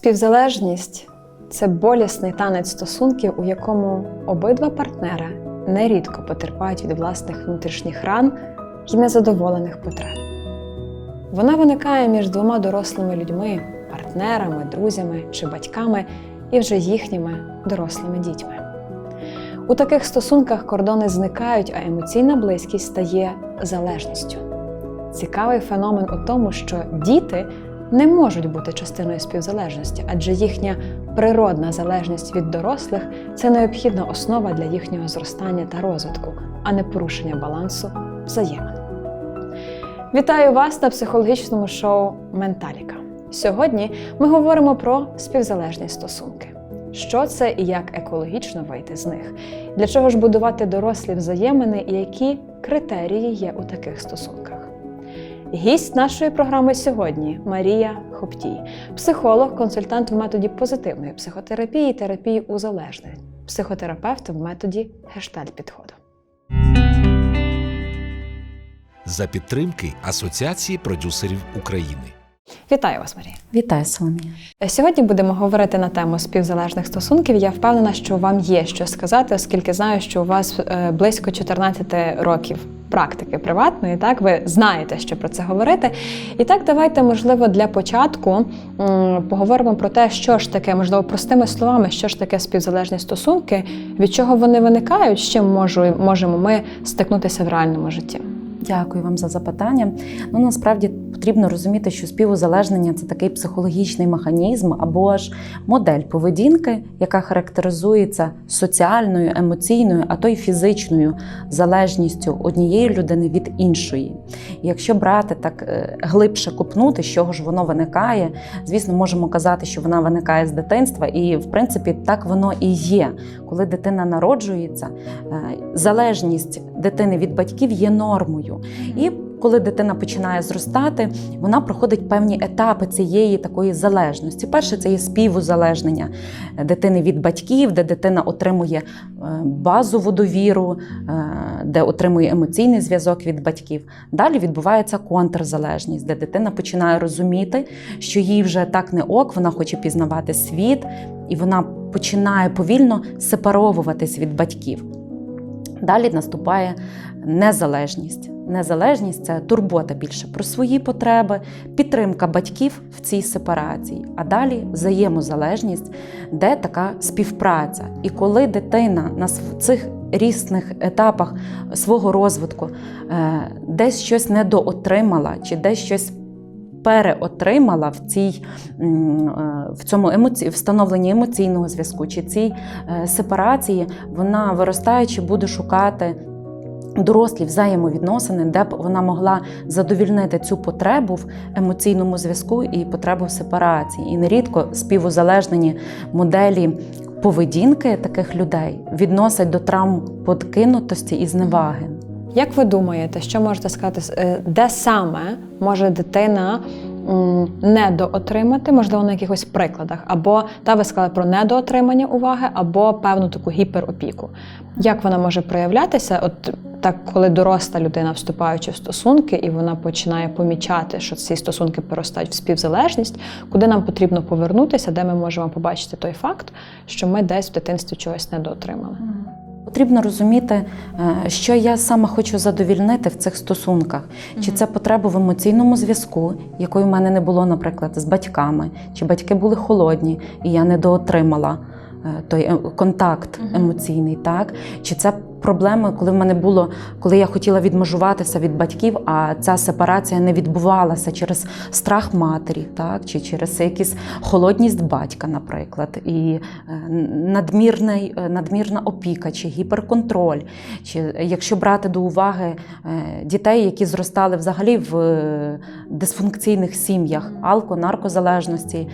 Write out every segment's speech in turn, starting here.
Співзалежність це болісний танець стосунків, у якому обидва партнери нерідко потерпають від власних внутрішніх ран і незадоволених потреб. Вона виникає між двома дорослими людьми, партнерами, друзями чи батьками і вже їхніми дорослими дітьми. У таких стосунках кордони зникають, а емоційна близькість стає залежністю. Цікавий феномен у тому, що діти не можуть бути частиною співзалежності, адже їхня природна залежність від дорослих це необхідна основа для їхнього зростання та розвитку, а не порушення балансу взаємин. Вітаю вас на психологічному шоу Менталіка. Сьогодні ми говоримо про співзалежні стосунки. Що це і як екологічно вийти з них? Для чого ж будувати дорослі взаємини і які критерії є у таких стосунках? Гість нашої програми сьогодні Марія Хоптій, психолог, консультант в методі позитивної психотерапії, терапії у залежних, психотерапевт в методі гештальт підходу. за підтримки Асоціації продюсерів України. Вітаю вас, Марія. Вітаю, Соломія. Сьогодні будемо говорити на тему співзалежних стосунків. Я впевнена, що вам є що сказати, оскільки знаю, що у вас е, близько 14 років практики приватної. Так, ви знаєте, що про це говорити. І так, давайте, можливо, для початку поговоримо про те, що ж таке, можливо, простими словами, що ж таке співзалежні стосунки, від чого вони виникають, з чим можу, можемо ми стикнутися в реальному житті. Дякую вам за запитання. Ну насправді потрібно розуміти, що співузалежнення це такий психологічний механізм або ж модель поведінки, яка характеризується соціальною, емоційною, а то й фізичною залежністю однієї людини від іншої. І якщо брати так е, глибше копнути, з чого ж воно виникає, звісно, можемо казати, що вона виникає з дитинства, і в принципі так воно і є. Коли дитина народжується, е, залежність дитини від батьків є нормою. І коли дитина починає зростати, вона проходить певні етапи цієї такої залежності. Перше це є співузалежнення дитини від батьків, де дитина отримує е, базову довіру, е, де отримує емоційний зв'язок від батьків. Далі відбувається контрзалежність, де дитина починає розуміти, що їй вже так не ок, вона хоче пізнавати світ, і вона починає повільно сепаровуватись від батьків. Далі наступає незалежність. Незалежність це турбота більше про свої потреби, підтримка батьків в цій сепарації, а далі взаємозалежність, де така співпраця. І коли дитина на цих різних етапах свого розвитку е, десь щось недоотримала, чи десь щось переотримала в цій в цьому емоці... встановленні емоційного зв'язку, чи цій е, сепарації, вона виростаючи буде шукати. Дорослі взаємовідносини, де б вона могла задовільнити цю потребу в емоційному зв'язку і потребу в сепарації. І нерідко співузалежнені моделі поведінки таких людей відносять до травм подкинутості і зневаги. Як ви думаєте, що можете сказати, е, де саме може дитина недоотримати, можливо, на якихось прикладах, або та ви сказали про недоотримання уваги, або певну таку гіперопіку? Як вона може проявлятися? От так, коли доросла людина, вступаючи в стосунки, і вона починає помічати, що ці стосунки переростають в співзалежність, куди нам потрібно повернутися, де ми можемо побачити той факт, що ми десь в дитинстві чогось недоотримали. Потрібно розуміти, е, що я саме хочу задовільнити в цих стосунках. Чи це потреба в емоційному зв'язку, якої в мене не було, наприклад, з батьками, чи батьки були холодні, і я недоотримала е, той е, контакт емоційний, так? Чи це проблеми, коли в мене було, коли я хотіла відмежуватися від батьків, а ця сепарація не відбувалася через страх матері, так чи через якісь холодність батька, наприклад, і надмірний, надмірна опіка, чи гіперконтроль, чи якщо брати до уваги дітей, які зростали взагалі в дисфункційних сім'ях, алко, наркозалежності,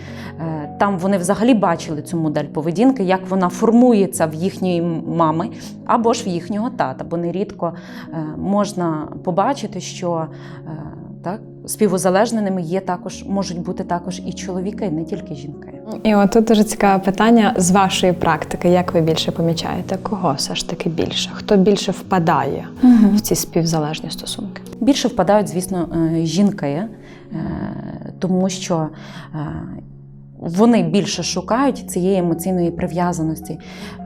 там вони взагалі бачили цю модель поведінки, як вона формується в їхньої мами або ж в їхнього тата, бо нерідко можна побачити, що так співузалежненими є також, можуть бути також і чоловіки, не тільки жінки. І от тут дуже цікаве питання з вашої практики. Як ви більше помічаєте, кого все ж таки більше? Хто більше впадає угу. в ці співзалежні стосунки? Більше впадають, звісно, жінки, тому що вони більше шукають цієї емоційної прив'язаності,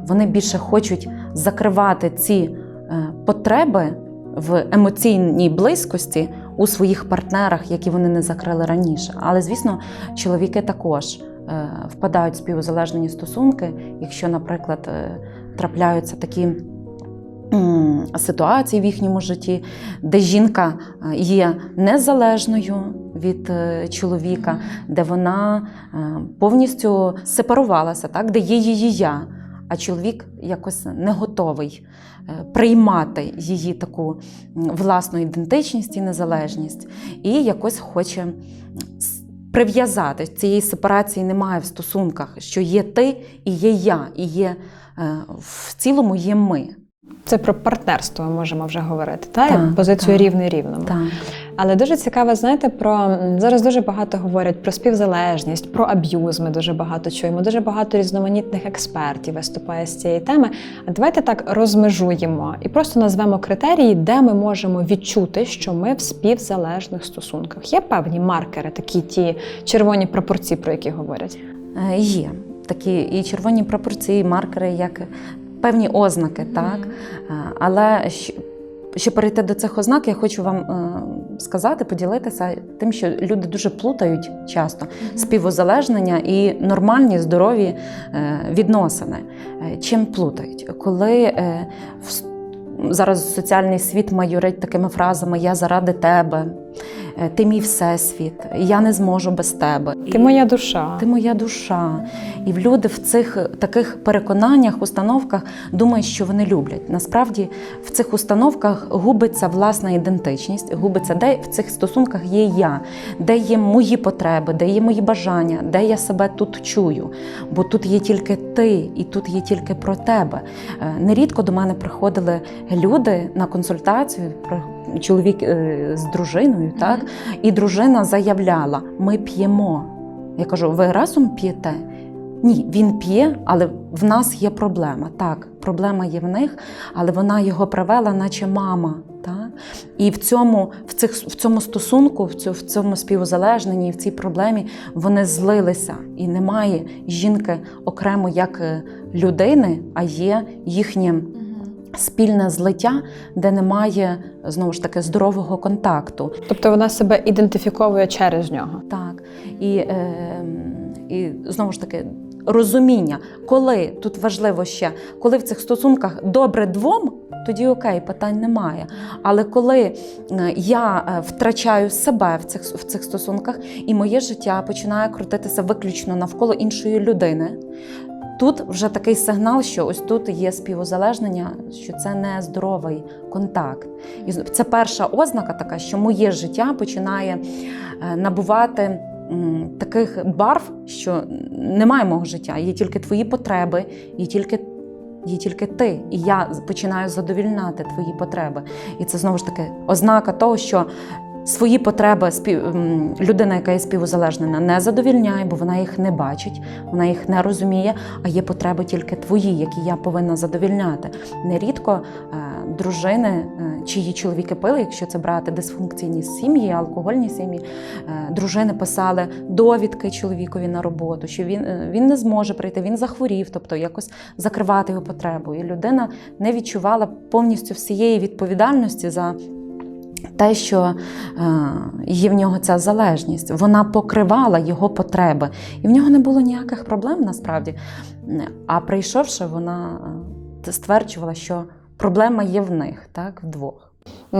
вони більше хочуть закривати ці е, потреби в емоційній близькості у своїх партнерах, які вони не закрили раніше. Але, звісно, чоловіки також е, впадають в співзалежні стосунки, якщо, наприклад, е, трапляються такі. Ситуації в їхньому житті, де жінка е, є незалежною від е, чоловіка, де вона е, повністю сепарувалася, так? де є її я, а чоловік якось не готовий приймати її таку власну ідентичність і незалежність, і якось хоче прив'язати. Цієї сепарації немає в стосунках, що є ти і є я, і є в цілому є ми. Це про партнерство ми можемо вже говорити, та? Так, Як позицію так. рівний рівному. Так. Але дуже цікаво, знаєте, про зараз дуже багато говорять про співзалежність, про аб'юз. Ми дуже багато чуємо. Дуже багато різноманітних експертів виступає з цієї теми. А давайте так розмежуємо і просто назвемо критерії, де ми можемо відчути, що ми в співзалежних стосунках. Є певні маркери, такі ті червоні пропорції, про які говорять. Е, Є такі і червоні пропорції, і маркери, як певні ознаки, так. Але щоб перейти до цих ознак, я хочу вам е, сказати, поділитися тим, що люди дуже плутають часто співозалежнення і нормальні здорові е, відносини. Е, Чим плутають? Коли зараз соціальний світ майорить такими фразами Я заради тебе, ти мій всесвіт, я не зможу без тебе. Ти моя душа. Ти моя душа. І люди в цих таких переконаннях, установках думають, що вони люблять. Насправді в цих установках губиться власна ідентичність, губиться, де в цих стосунках є я, де є мої потреби, де є мої бажання, де я себе тут чую. Бо тут є тільки ти, і тут є тільки про тебе. Е, Нерідко до мене приходили люди на консультацію. про- Чоловік е, з дружиною, так і дружина заявляла: ми п'ємо. Я кажу, ви разом п'єте? Ні, він п'є, але в нас є проблема. Так, проблема є в них, але вона його привела, наче мама. Так? І в цьому, в, цих, в цьому стосунку, в цьому, в цьому співзалежненні, в цій проблемі вони злилися. І немає жінки окремо як е, людини, а є їхнє спільне злиття, де немає знову ж таки здорового контакту. Тобто вона себе ідентифіковує через нього. Так. І, е, і знову ж таки, розуміння, коли тут важливо ще, коли в цих стосунках добре двом, тоді окей, питань немає. Але коли е, я е, втрачаю себе в цих, в цих стосунках, і моє життя починає крутитися виключно навколо іншої людини. Тут вже такий сигнал, що ось тут є співозалежнення, що це не здоровий контакт. І це перша ознака така, що моє життя починає е, набувати таких барв, що немає мого життя, є тільки твої потреби, є тільки. Є тільки ти, і я починаю задовільняти твої потреби. І це знову ж таки ознака того, що свої потреби спів... людина, яка є співзалежнена, не задовільняє, бо вона їх не бачить, вона їх не розуміє, а є потреби тільки твої, які я повинна задовільняти. Нерідко е, дружини, е, чиї чоловіки пили, якщо це брати дисфункційні сім'ї, алкогольні сім'ї, е, дружини писали довідки чоловікові на роботу, що він, він не зможе прийти, він захворів, тобто якось закривати його потребу. І людина не відчувала повністю всієї відповідальності за. Те, що е, є в нього ця залежність, вона покривала його потреби, і в нього не було ніяких проблем насправді. А прийшовши, вона е, стверджувала, що проблема є в них, так, вдвох.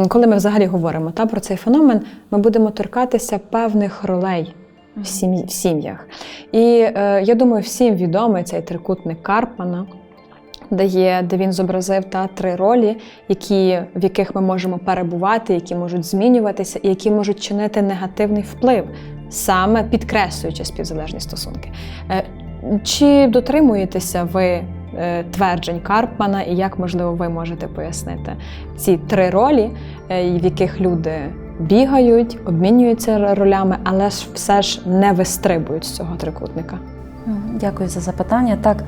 Коли ми взагалі говоримо та, про цей феномен, ми будемо торкатися певних ролей в, сім'ях. І е, я думаю, всім відомий цей трикутник Карпмана, де, є, де він зобразив та три ролі, які, в яких ми можемо перебувати, які можуть змінюватися і які можуть чинити негативний вплив, саме підкреслюючи співзалежні стосунки. Е, чи дотримуєтеся ви е, тверджень Карпмана, і як можливо ви можете пояснити ці три ролі, е, в яких люди бігають, обмінюються ролями, але ж все ж не вистрибують з цього трикутника? Мгм, Дякую за запитання. Так,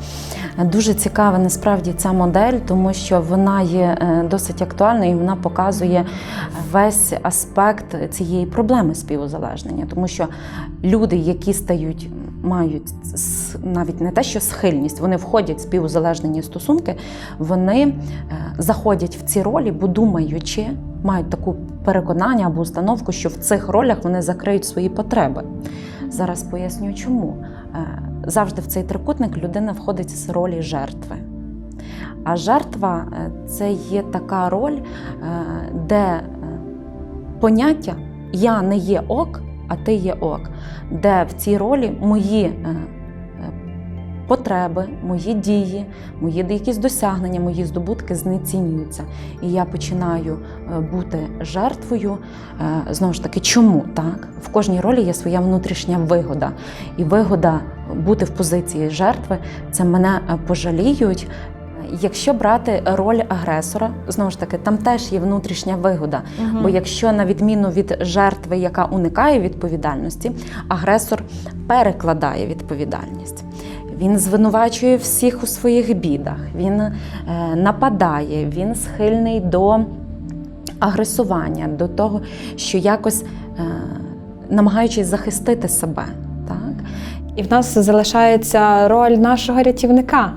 дуже цікава насправді ця модель, тому що вона є е, досить актуальною і вона показує весь аспект цієї проблеми співузалежнення. Тому що люди, які стають мають навіть не те, що схильність, вони входять в співузалежнені стосунки, вони е, заходять в ці ролі, бо думаючи, мають таку переконання або установку, що в цих ролях вони закриють свої потреби. Зараз поясню, чому. Завжди в цей трикутник людина входить з ролі жертви. А жертва е, це є така роль, е, де е, поняття я не є ок, а ти є ок, де в цій ролі мої потреби, мої дії, мої якісь досягнення, мої здобутки знецінюються. І я починаю е, бути жертвою. Е, Знову ж таки, чому так? В кожній ролі є своя внутрішня вигода. І вигода бути в позиції жертви це мене е, пожаліють. Якщо брати роль агресора, знову ж таки, там теж є внутрішня вигода. Бо якщо на відміну від жертви, яка уникає відповідальності, агресор перекладає відповідальність. Він звинувачує всіх у своїх бідах, він е, нападає, він схильний до агресування, до того, що якось е, намагаючись захистити себе. Так? І в нас залишається роль нашого рятівника.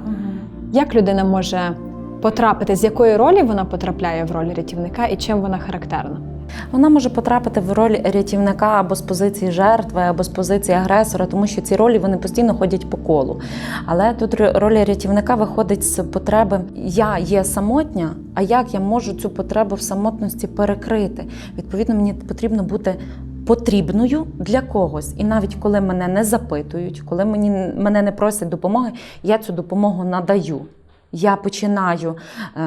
Як людина може потрапити, з якої ролі вона потрапляє в роль рятівника і чим вона характерна? Вона може потрапити в роль рятівника або з позиції жертви, або з позиції агресора, тому що ці ролі вони постійно ходять по колу. Але тут роль рятівника виходить з потреби Я є самотня, а як я можу цю потребу в самотності перекрити? Відповідно, мені потрібно бути. Потрібною для когось, і навіть коли мене не запитують, коли мені мене не просять допомоги, я цю допомогу надаю. Я починаю е,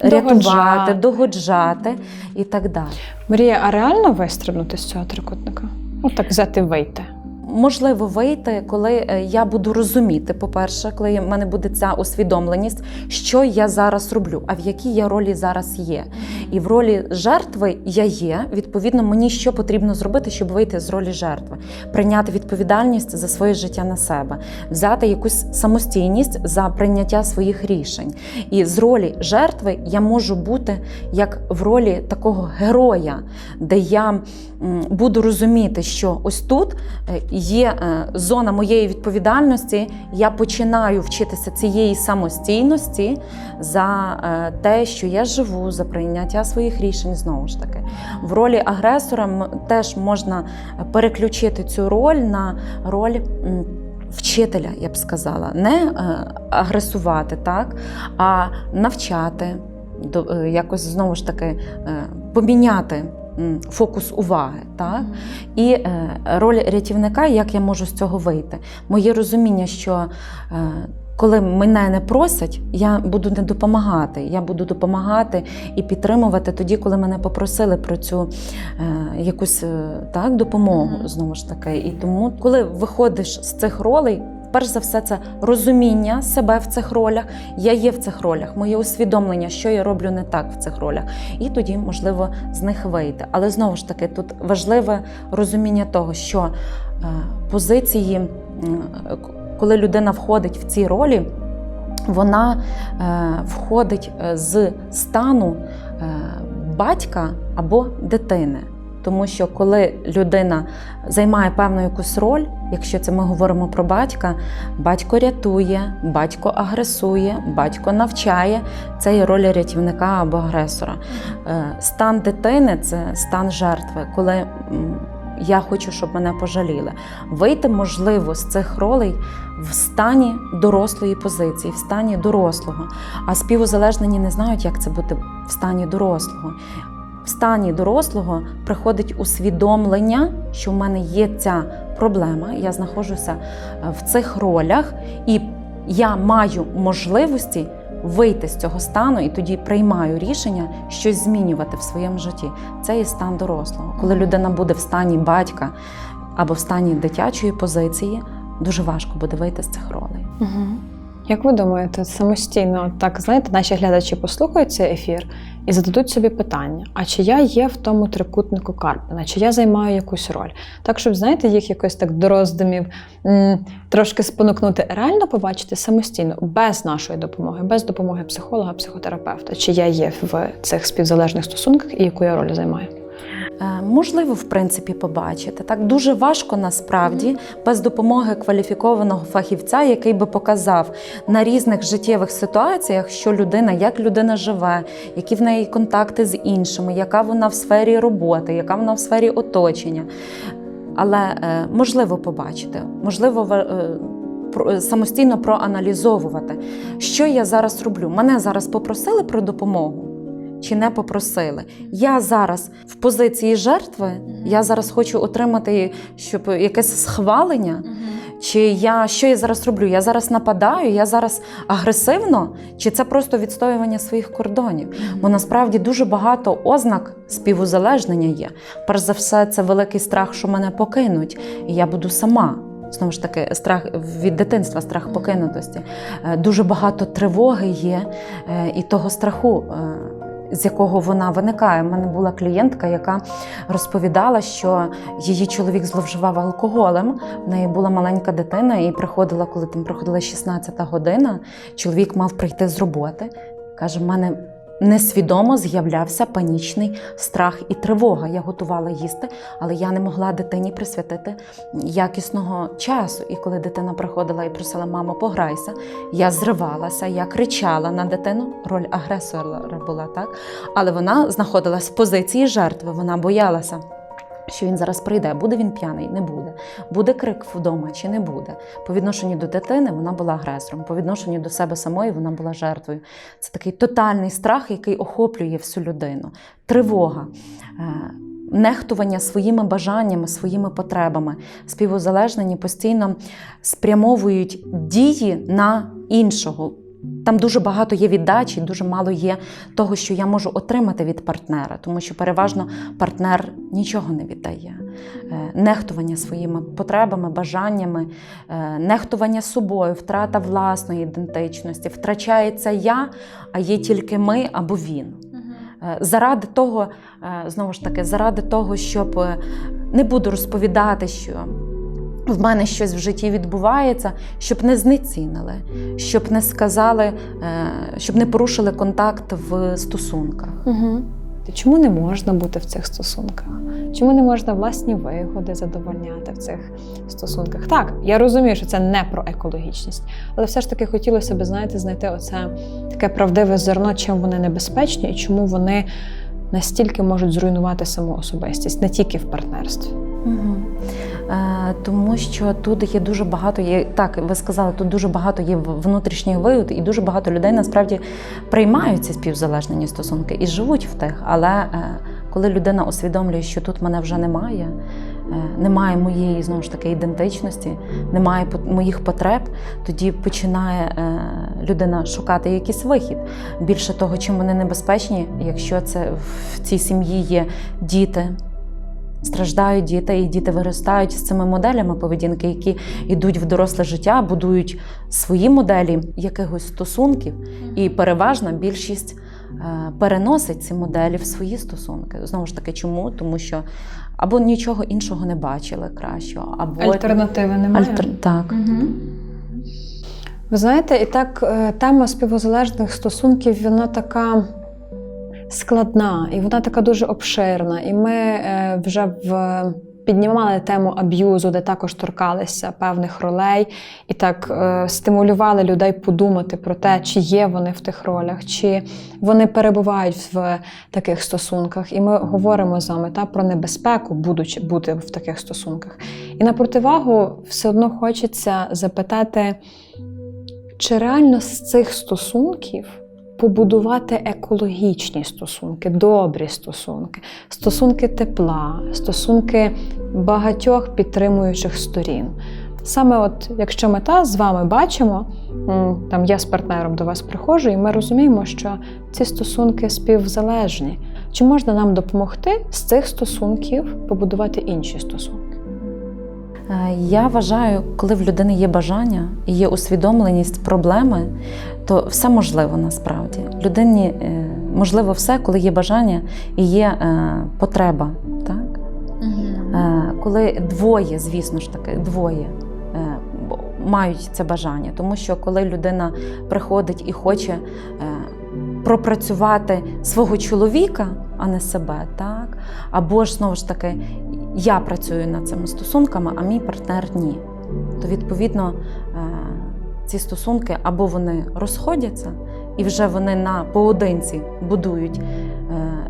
рятувати, Догоджати. і так далі. Марія, а реально вистрибнути з цього трикутника? Ну так взяти вийти. Можливо, вийти, коли е, я буду розуміти, по-перше, коли в мене буде ця усвідомленість, що я зараз роблю, а в якій я ролі зараз є. І в ролі жертви я є. Відповідно, мені що потрібно зробити, щоб вийти з ролі жертви, прийняти відповідальність за своє життя на себе, взяти якусь самостійність за прийняття своїх рішень. І з ролі жертви я можу бути як в ролі такого героя, де я буду розуміти, що ось тут е, є е, зона моєї відповідальності. Я починаю вчитися цієї самостійності за е, те, що я живу, за прийняття своїх рішень. Знову ж таки, в ролі агресора теж можна переключити цю роль на роль. Вчителя, я б сказала, не е, агресувати, так, а навчати, до- якось знову ж таки поміняти фокус уваги. Так? І е, роль рятівника, як я можу з цього вийти? Моє розуміння, що е, коли мене не просять, я буду не допомагати. Я буду допомагати і підтримувати тоді, коли мене попросили про цю е, якусь е, так, допомогу. Знову ж таки. І тому, коли виходиш з цих ролей, перш за все, це розуміння себе в цих ролях. Я є в цих ролях, моє усвідомлення, що я роблю не так в цих ролях. І тоді можливо з них вийти. Але знову ж таки, тут важливе розуміння того, що е, позиції, коли людина входить в ці ролі, вона е, входить е, з стану батька або дитини. Тому що коли людина займає певну якусь роль, якщо це ми говоримо про батька, батько рятує, батько агресує, батько навчає, це є роль рятівника або агресора. Е, Стан дитини це стан жертви, коли я хочу, щоб мене пожаліли. Вийти можливо з цих ролей в стані дорослої позиції, в стані дорослого. А співузалежнені не знають, як це бути в стані дорослого. В стані дорослого приходить усвідомлення, що в мене є ця проблема, я знаходжуся е, в цих ролях, і я маю можливості вийти з цього стану і тоді приймаю рішення щось змінювати в своєму житті. Це є стан дорослого. Коли людина буде в стані батька або в стані дитячої позиції, дуже важко буде вийти з цих ролей. Угу. Як ви думаєте, самостійно, так знаєте, наші глядачі послухають цей ефір і зададуть собі питання: а чи я є в тому трикутнику Карпина, чи я займаю якусь роль? Так, щоб знаєте, їх якось так до роздумів трошки спонукнути, реально побачити самостійно, без нашої допомоги, без допомоги психолога, психотерапевта, чи я є в цих співзалежних стосунках і яку я роль займаю? Е, Можливо, в принципі, побачити. Так дуже важко насправді без допомоги кваліфікованого фахівця, який би показав на різних життєвих ситуаціях, що людина, як людина живе, які в неї контакти з іншими, яка вона в сфері роботи, яка вона в сфері оточення. Але е, можливо побачити, можливо, е, е, самостійно проаналізовувати, що я зараз роблю. Мене зараз попросили про допомогу. Чи не попросили? Я зараз в позиції жертви, я зараз хочу отримати щоб якесь схвалення. Чи я що я зараз роблю? Я зараз нападаю, я зараз агресивно, чи це просто відстоювання своїх кордонів? Бо насправді дуже багато ознак співузалежнення є. Перш за все, це великий страх, що мене покинуть, і я буду сама. Знову ж таки, страх від дитинства, страх покинутості. Е, Дуже багато тривоги є е, і того страху. З якого вона виникає. У мене була клієнтка, яка розповідала, що її чоловік зловживав алкоголем. В неї була маленька дитина, і приходила, коли там приходила 16 година. Чоловік мав прийти з роботи. Каже, в мене несвідомо з'являвся панічний страх і тривога. Я готувала їсти, але я не могла дитині присвятити якісного часу. І коли дитина приходила і просила, мамо, пограйся, я зривалася, я кричала на дитину. Роль агресора була так, але вона знаходилась в позиції жертви. Вона боялася. Що він зараз прийде, буде він п'яний, не буде. Буде крик вдома чи не буде. По відношенню до дитини вона була агресором, по відношенню до себе самої вона була жертвою. Це такий тотальний страх, який охоплює всю людину. Тривога, е, нехтування своїми бажаннями, своїми потребами. Співузалежнені постійно спрямовують дії на іншого. Там дуже багато є віддачі, дуже мало є того, що я можу отримати від партнера, тому що переважно партнер нічого не віддає. Е, Нехтування своїми потребами, бажаннями, е, нехтування собою, втрата власної ідентичності, втрачається я, а є тільки ми або він. Е, Заради того, знову ж таки, заради того, щоб не буду розповідати, що в мене щось в житті відбувається, щоб не знецінили, щоб не сказали, е, щоб не порушили контакт в стосунках. Угу. Чому не можна бути в цих стосунках? Чому не можна власні вигоди задовольняти в цих стосунках? Так, я розумію, що це не про екологічність, але все ж таки хотілося б, знаєте, знайти оце таке правдиве зерно, чим вони небезпечні і чому вони настільки можуть зруйнувати саму особистість, не тільки в партнерстві. Угу. Е, тому що тут є дуже багато, є так, ви сказали, тут дуже багато є внутрішніх вигод, і дуже багато людей насправді приймають ці співзалежнені стосунки і живуть в тих. Але е, коли людина усвідомлює, що тут мене вже немає, е, немає моєї знову ж таки ідентичності, немає моїх потреб, тоді починає людина шукати якийсь вихід. Більше того, чим вони небезпечні, якщо це в цій сім'ї є діти. Страждають діти, і діти виростають з цими моделями поведінки, які йдуть в доросле життя, будують свої моделі якихось стосунків, і переважна більшість е, переносить ці моделі в свої стосунки. Знову ж таки, чому? Тому що або нічого іншого не бачили кращого, або Альтернативи немає. Альтер... так. Ви знаєте, і так е, тема співзалежних стосунків вона така складна, і вона така дуже обширна. І ми е, вже в. Піднімали тему аб'юзу, де також торкалися певних ролей, і так е, стимулювали людей подумати про те, чи є вони в тих ролях, чи вони перебувають в таких стосунках. І ми говоримо з вами та про небезпеку, будучи бути в таких стосунках. І на противагу все одно хочеться запитати, чи реально з цих стосунків побудувати екологічні стосунки, добрі стосунки, стосунки тепла, стосунки багатьох підтримуючих сторін. Саме от, якщо ми та з вами бачимо, там я з партнером до вас приходжу, і ми розуміємо, що ці стосунки співзалежні. Чи можна нам допомогти з цих стосунків побудувати інші стосунки? Е, Я вважаю, коли в людини є бажання і є усвідомленість проблеми, то все можливо насправді. Людині е, можливо все, коли є бажання і є е, потреба. Так? Е, Коли двоє, звісно ж таки, двоє мають це бажання. Тому що коли людина приходить і хоче пропрацювати свого чоловіка, а не себе, так? або ж знову ж таки я працюю над цими стосунками, а мій партнер ні. То відповідно е, ці стосунки або вони розходяться, і вже вони на поодинці будують е,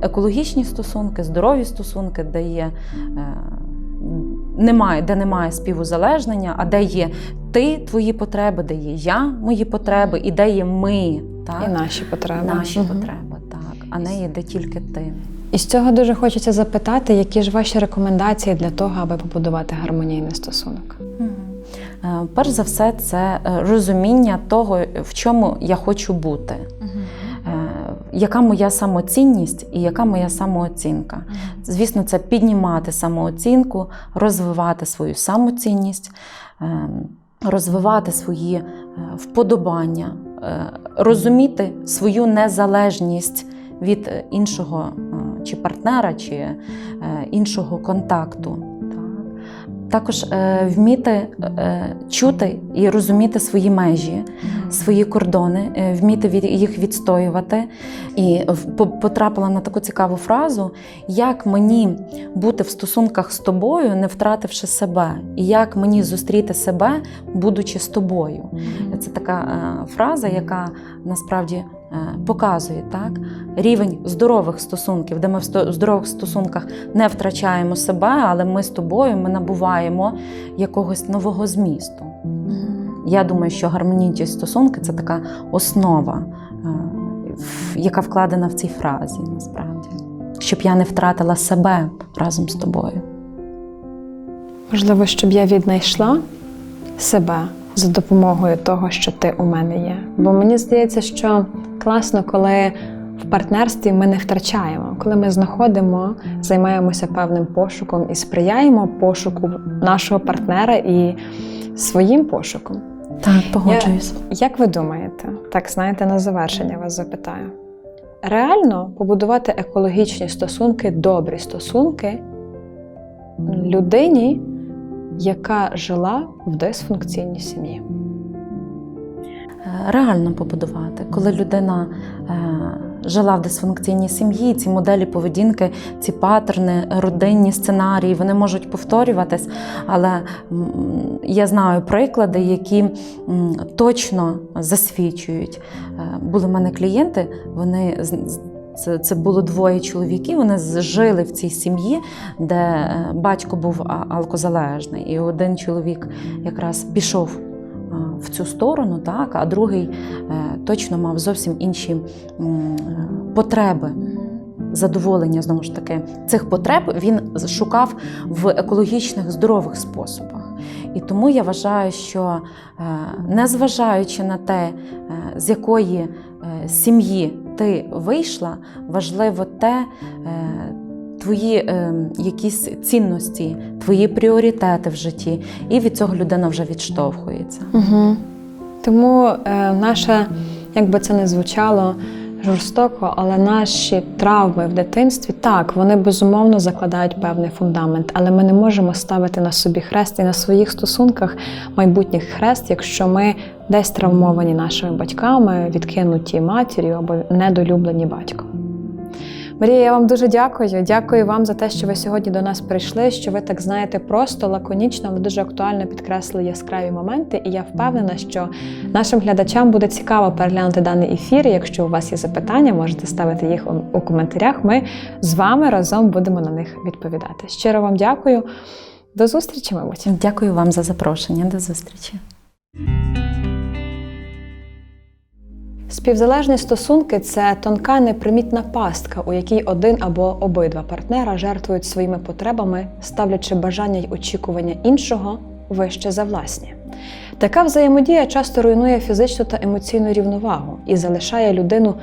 екологічні стосунки, здорові стосунки, де є. е, Немає, де немає співузалежнення, а де є ти, твої потреби, де є я, мої потреби, і де є ми, так? І наші потреби. наші Мгм. потреби, так, а не є де тільки ти. І з цього дуже хочеться запитати, які ж ваші рекомендації для того, аби побудувати гармонійний стосунок. Е, Перш за все, це е, розуміння того, в чому я хочу бути, Е, яка моя самоцінність і яка моя самооцінка. Звісно, це піднімати самооцінку, розвивати свою самоцінність, розвивати свої вподобання, розуміти свою незалежність від іншого чи партнера, чи е, іншого контакту. Також е, вміти е, чути і розуміти свої межі, свої кордони, вміти їх відстоювати. І потрапила на таку цікаву фразу: як мені бути в стосунках з тобою, не втративши себе, і як мені зустріти себе, будучи з тобою. Це така фраза, яка насправді показує так, рівень здорових стосунків, де ми в здорових стосунках не втрачаємо себе, але ми з тобою ми набуваємо якогось нового змісту. Я думаю, що гармонійні стосунки це така основа, е, яка вкладена в цій фразі, насправді. Щоб я не втратила себе разом з тобою. Можливо, щоб я віднайшла себе за допомогою того, що ти у мене є. Бо мені здається, що класно, коли в партнерстві ми не втрачаємо, коли ми знаходимо, займаємося певним пошуком і сприяємо пошуку нашого партнера і своїм пошуком. Так, погоджуюсь. Як ви думаєте, так знаєте, на завершення вас запитаю. Реально побудувати екологічні стосунки, добрі стосунки людині, яка жила в дисфункційній сім'ї? Реально побудувати. Коли людина е, жила в дисфункційній сім'ї, ці моделі поведінки, ці паттерни, родинні сценарії, вони можуть повторюватись, але я знаю приклади, які точно засвідчують. Е, були в мене клієнти, вони це, це було двоє чоловіків. Вони жили в цій сім'ї, де е, батько був алкозалежний, і один чоловік якраз пішов в цю сторону, так, а другий е, точно мав зовсім інші е, потреби. Задоволення знову ж таки цих потреб він шукав в екологічних здорових способах. І тому я вважаю, що е, незважаючи на те, з якої сім'ї ти вийшла, важливо те, твої е, якісь цінності, твої пріоритети в житті, і від цього людина вже відштовхується. Угу. Тому е, наше, як би це не звучало жорстоко, але наші травми в дитинстві, так, вони безумовно закладають певний фундамент, але ми не можемо ставити на собі хрест і на своїх стосунках майбутніх хрест, якщо ми десь травмовані нашими батьками, відкинуті матір'ю або недолюблені батьком. Марія, я вам дуже дякую. Дякую вам за те, що ви сьогодні до нас прийшли. Що ви так знаєте, просто лаконічно, але дуже актуально підкреслили яскраві моменти. І я впевнена, що нашим глядачам буде цікаво переглянути даний ефір. Якщо у вас є запитання, можете ставити їх у- коментарях. Ми з вами разом будемо на них відповідати. Щиро вам дякую. До зустрічі, мабуть. Дякую вам за запрошення. До зустрічі. Співзалежні стосунки це тонка непримітна пастка, у якій один або обидва партнера жертвують своїми потребами, ставлячи бажання й очікування іншого вище за власні. Така взаємодія часто руйнує фізичну та емоційну рівновагу і залишає людину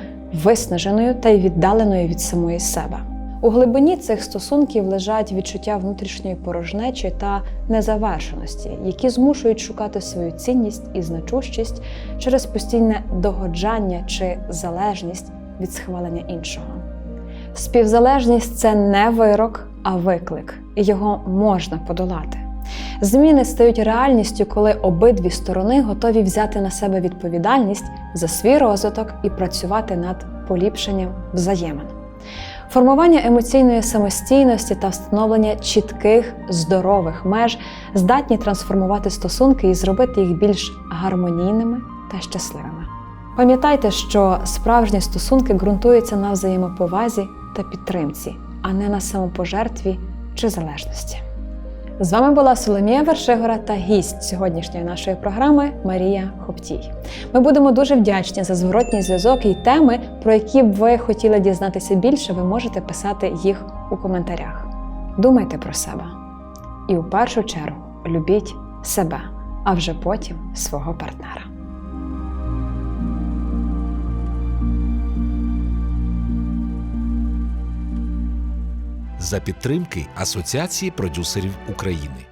виснаженою та й віддаленою від самої себе. У глибині цих стосунків лежать відчуття внутрішньої порожнечі та незавершеності, які змушують шукати свою цінність і значущість через постійне догоджання чи залежність від схвалення іншого. Співзалежність це не вирок, а виклик, і його можна подолати. Зміни стають реальністю, коли обидві сторони готові взяти на себе відповідальність за свій розвиток і працювати над поліпшенням взаємин. Формування емоційної самостійності та встановлення чітких здорових меж здатні трансформувати стосунки і зробити їх більш гармонійними та щасливими. Пам'ятайте, що справжні стосунки ґрунтуються на взаємоповазі та підтримці, а не на самопожертві чи залежності. З вами була Соломія Вершигора та гість сьогоднішньої нашої програми Марія Хоптій. Ми будемо дуже вдячні за зворотній зв'язок і теми, про які б ви хотіли дізнатися більше, ви можете писати їх у коментарях. Думайте про себе і у першу чергу любіть себе, а вже потім свого партнера. За підтримки Асоціації продюсерів України.